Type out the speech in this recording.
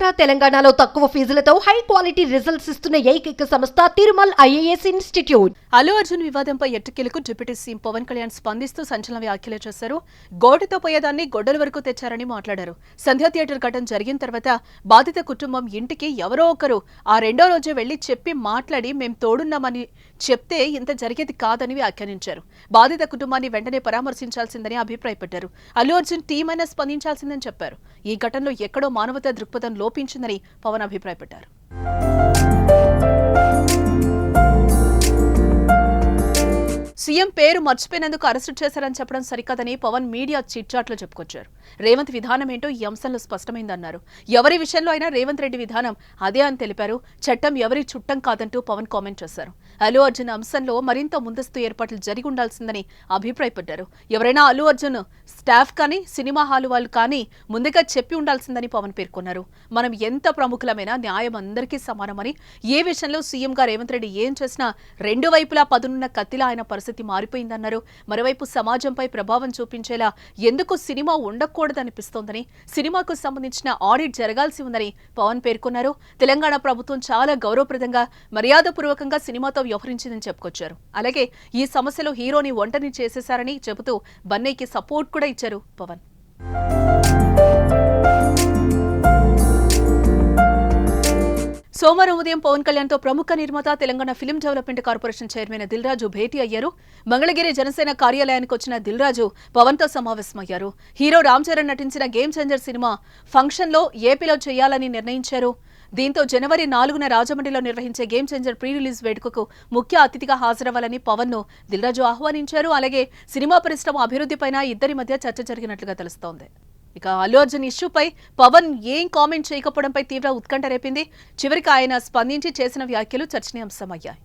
ఆంధ్ర తెలంగాణలో తక్కువ ఫీజులతో high quality results ఇస్తున్న ఏకైక సంస్థ తిరుమల్ ఐఏఎస్ ఇన్స్టిట్యూట్. అల్లు అర్జున్ వివాదంపై ఎట్టకేలకు డిప్యూటీ సీఎం పవన్ కళ్యాణ్ స్పందిస్తూ సంచలన వ్యాఖ్యలు చేశారు. గోడతో పోయేదాన్ని గొడ్డల వరకు తెచ్చారని మాట్లాడారు. సంధ్యా థియేటర్ ఘటన జరిగిన తర్వాత బాధిత కుటుంబం ఇంటికి ఎవరో ఒకరు ఆ రెండో రోజే వెళ్ళి చెప్పి మాట్లాడి మేం తోడున్నామని చెప్తే ఇంత జరిగేది కాదని వ్యాఖ్యానించారు. బాధిత కుటుంబాన్ని వెంటనే పరామర్శించాల్సిందని అభిప్రాయపడ్డారు. అల్లు అర్జున్ టీమైనా స్పందించాల్సిందని చెప్పారు. ఈ ఘటనలో ఎక్కడో మానవతా దృక్పథంలో లోపించిందని పవన్ అభిప్రాయపడ్డారు సీఎం పేరు మర్చిపోయినందుకు అరెస్టు చేశారని చెప్పడం సరికాదని పవన్ మీడియా చిట్చాట్లు చెప్పుకొచ్చారు. రేవంత్ విధానం ఏంటో ఈ అంశంలో స్పష్టమైందన్నారు. ఎవరి విషయంలో అయినా రేవంత్ రెడ్డి విధానం అదే అని తెలిపారు. చట్టం ఎవరి చుట్టం కాదంటూ పవన్ కామెంట్ చేశారు. అల్లు అర్జున్ అంశంలో మరింత ముందస్తు ఏర్పాట్లు జరిగి ఉండాల్సిందని అభిప్రాయపడ్డారు. ఎవరైనా అల్లు అర్జున్ స్టాఫ్ కానీ సినిమా హాలు వాళ్ళు కానీ ముందుగా చెప్పి ఉండాల్సిందని పవన్ పేర్కొన్నారు. మనం ఎంత ప్రముఖులమైనా న్యాయం అందరికీ సమానమని ఏ విషయంలో సీఎంగా రేవంత్ రెడ్డి ఏం చేసినా రెండు వైపులా పదునున్న కత్తిలా ఆయన పరిస్థితి మారిపోయిందన్నారు. మరోవైపు సమాజంపై ప్రభావం చూపించేలా ఎందుకు సినిమా ఉండకూడదనిపిస్తోందని సినిమాకు సంబంధించిన ఆడిట్ జరగాల్సి ఉందని పవన్ పేర్కొన్నారు. తెలంగాణ ప్రభుత్వం చాలా గౌరవప్రదంగా మర్యాదపూర్వకంగా సినిమాతో వ్యవహరించిందని చెప్పుకొచ్చారు. అలాగే ఈ సమస్యలో హీరోని ఒంటని చేసేశారని చెబుతూ బన్నీకి సపోర్ట్ కూడా ఇచ్చారు పవన్. సోమవారం ఉదయం పవన్ కళ్యాణ్తో ప్రముఖ నిర్మాత Telangana film development corporation chairman Dil Raju భేటీ అయ్యారు. మంగళగిరి జనసేన కార్యాలయానికి వచ్చిన దిల్రాజు పవన్తో సమావేశమయ్యారు. హీరో రామ్ చరణ్ నటించిన గేమ్ చేంజర్ సినిమా ఫంక్షన్లో ఏపీలో చేయాలని నిర్ణయించారు. దీంతో జనవరి నాలుగున రాజమండ్రిలో నిర్వహించే గేమ్ చేంజర్ ప్రీ రిలీజ్ వేడుకకు ముఖ్య అతిథిగా హాజరవ్వాలని పవన్ను దిల్రాజు ఆహ్వానించారు. అలాగే సినిమా పరిశ్రమ అభివృద్ధిపైన ఇద్దరి మధ్య చర్చ జరిగినట్లుగా తెలుస్తోంది. ఇక అల్లు అర్జున్ ఇష్యూపై పవన్ ఏం కామెంట్ చేయకపోవడంపై తీవ్ర ఉత్కంఠ రేపింది. చివరికి ఆయన స్పందించి చేసిన వ్యాఖ్యలు చర్చనీయాంశమయ్యాయి.